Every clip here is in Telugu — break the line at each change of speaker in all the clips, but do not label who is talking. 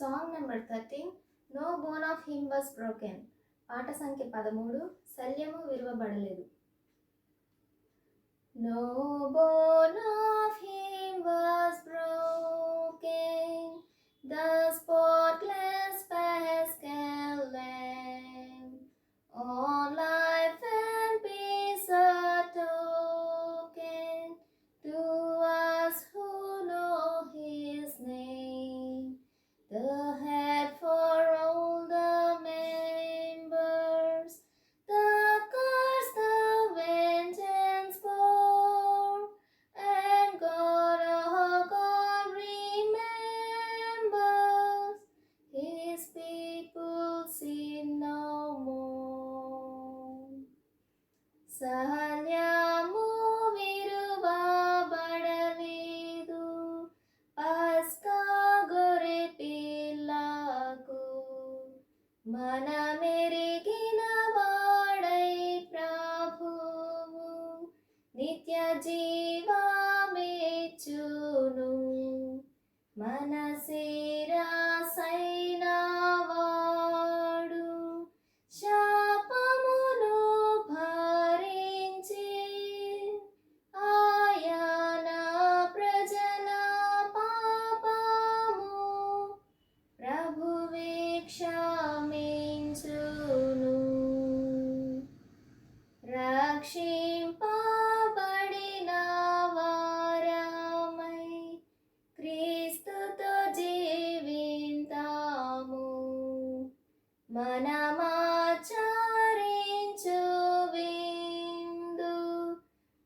Song number thirteen no bone of him was broken పాట సంఖ్య పదమూడు శల్యము విలువబడలేదు నో బోన్ ఆఫ్ హిమ్ మనమెరిగిన వాడై ప్రభువు. నిత్య జీవమేచ్చును మన మనమాచారించు విందు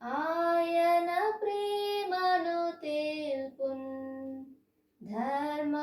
ఆయన ప్రేమను తెలుపున్. ధర్మ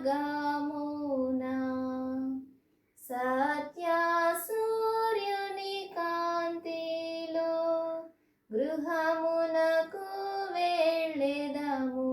మార్గమున సత్యా సూర్యుని కాంతిలో గృహమునకు వెళ్ళెదము.